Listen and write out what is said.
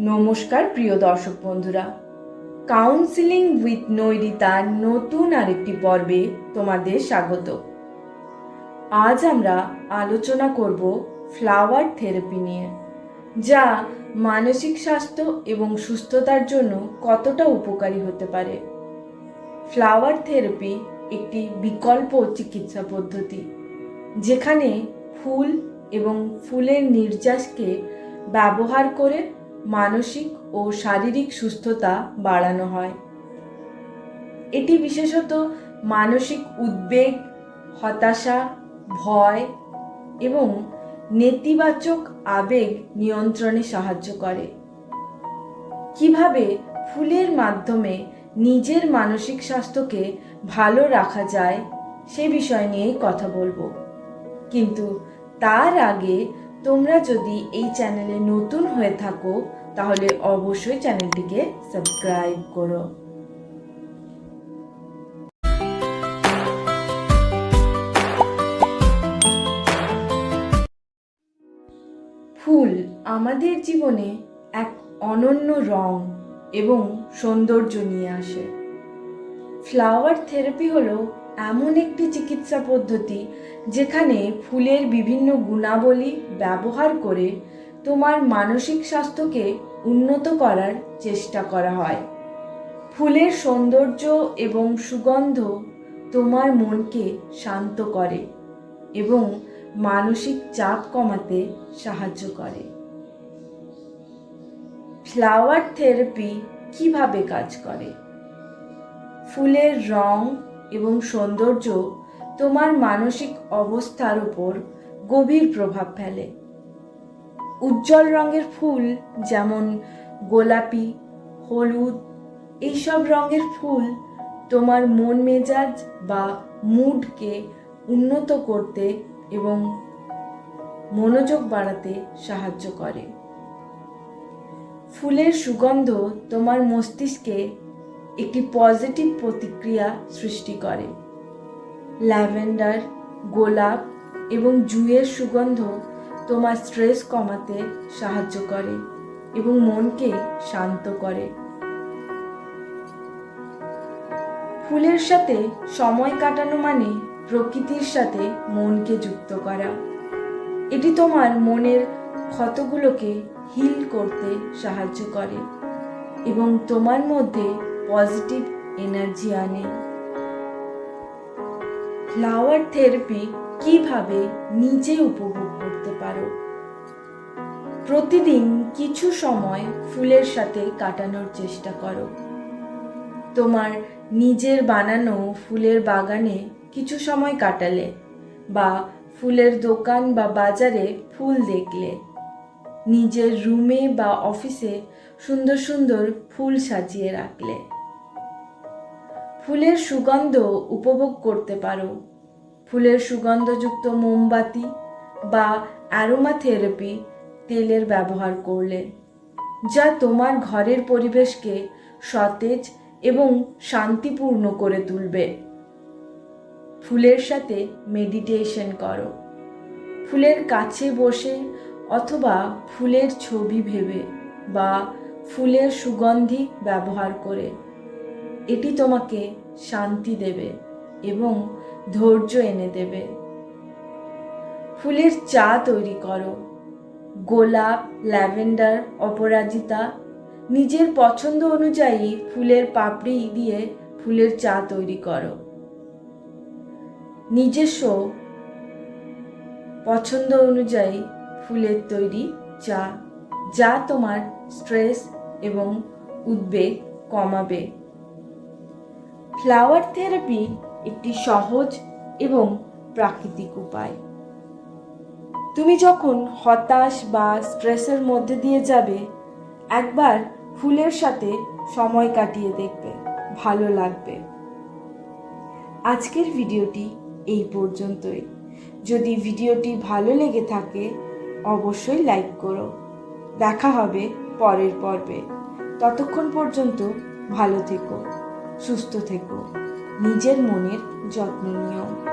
নমস্কার, প্রিয় দর্শক বন্ধুরা। কাউন্সিলিং উইথ নৈরিতার নতুন আরেকটি পর্বে তোমাদের স্বাগত। আজ আমরা আলোচনা করব ফ্লাওয়ার থেরাপি নিয়ে, যা মানসিক স্বাস্থ্য এবং সুস্থতার জন্য কতটা উপকারী হতে পারে। ফ্লাওয়ার থেরাপি একটি বিকল্প চিকিৎসা পদ্ধতি, যেখানে ফুল এবং ফুলের নির্যাসকে ব্যবহার করে মানসিক ও শারীরিক সুস্থতা বাড়ানো হয়। এটি বিশেষত মানসিক উদ্বেগ, হতাশা, ভয় এবং নেতিবাচক আবেগ নিয়ন্ত্রণে সাহায্য করে। কীভাবে ফুলের মাধ্যমে নিজের মানসিক স্বাস্থ্যকে ভালো রাখা যায় সে বিষয় নিয়েই কথা বলব। কিন্তু তার আগে তোমরা যদি এই চ্যানেলে নতুন হয়ে থাকো, তাহলে অবশ্যই চ্যানেলটিকে সাবস্ক্রাইব করো। ফুল আমাদের জীবনে এক অনন্য রং এবং সৌন্দর্য নিয়ে আসে। ফ্লাওয়ার থেরাপি হলো এমন একটি চিকিৎসা পদ্ধতি যেখানে ফুলের বিভিন্ন গুণাবলী ব্যবহার করে তোমার মানসিক স্বাস্থ্যকে উন্নত করার চেষ্টা করা হয়। ফুলের সৌন্দর্য এবং সুগন্ধ তোমার মনকে শান্ত করে এবং মানসিক চাপ কমাতে সাহায্য করে। ফ্লাওয়ার থেরাপি কীভাবে কাজ করে? ফুলের রং এবং সৌন্দর্য তোমার মানসিক অবস্থার উপর গভীর প্রভাব ফেলে। উজ্জ্বল রঙের ফুল যেমন গোলাপি, হলুদ, এইসব রঙের ফুল তোমার মন মেজাজ বা মুডকে উন্নত করতে এবং মনোযোগ বাড়াতে সাহায্য করে। ফুলের সুগন্ধ তোমার মস্তিষ্কে একটি পজিটিভ প্রতিক্রিয়া সৃষ্টি করে। ল্যাভেন্ডার, গোলাপ এবং জুঁয়ের সুগন্ধ তোমার স্ট্রেস কমাতে সাহায্য করে এবং মনকে শান্ত করে। ফুলের সাথে সময় কাটানো মানে প্রকৃতির সাথে মনকে যুক্ত করা। এটি তোমার মনের ক্ষতগুলোকে হিল করতে সাহায্য করে এবং তোমার মধ্যে পজিটিভ এনার্জি আনে। ফ্লাওয়ার থেরাপি কীভাবে নিজে উপভোগ করতে পারো? প্রতিদিন কিছু সময় ফুলের সাথে কাটানোর চেষ্টা করো। তোমার নিজের বানানো ফুলের বাগানে কিছু সময় কাটালে বা ফুলের দোকান বা বাজারে ফুল দেখলে নিজের রুমে বা অফিসে সুন্দর সুন্দর ফুল সাজিয়ে রাখলে। ফুলের সুগন্ধ উপভোগ করতে পারো। ফুলের সুগন্ধযুক্ত মোমবাতি বা অ্যারোমা থেরাপি তেলের ব্যবহার করলে, যা তোমার ঘরের পরিবেশকে সতেজ এবং শান্তিপূর্ণ করে তুলবে। ফুলের সাথে মেডিটেশন করো। ফুলের কাছে বসে অথবা ফুলের ছবি ভেবে বা ফুলের সুগন্ধি ব্যবহার করে। এটি তোমাকে শান্তি দেবে এবং ধৈর্য এনে দেবে। ফুলের চা তৈরি করো। গোলাপ, ল্যাভেন্ডার, অপরাজিতা, নিজের পছন্দ অনুযায়ী ফুলের পাপড়ি দিয়ে ফুলের চা তৈরি করো। নিজস্ব পছন্দ অনুযায়ী ফুলের তৈরি চা, যা তোমার স্ট্রেস এবং উদ্বেগ কমাবে। ফ্লাওয়ার থেরাপি একটি সহজ এবং প্রাকৃতিক উপায়। তুমি যখন হতাশ বা স্ট্রেসের মধ্যে দিয়ে যাবে, একবার ফুলের সাথে সময় কাটিয়ে দেখবে, ভালো লাগবে। আজকের ভিডিওটি এই পর্যন্তই। যদি ভিডিওটি ভালো লেগে থাকে অবশ্যই লাইক করো। দেখা হবে পরের পর্বে। ততক্ষণ পর্যন্ত ভালো থেকো, সুস্থ থেকো। নিজের মনের যত্ন নিও।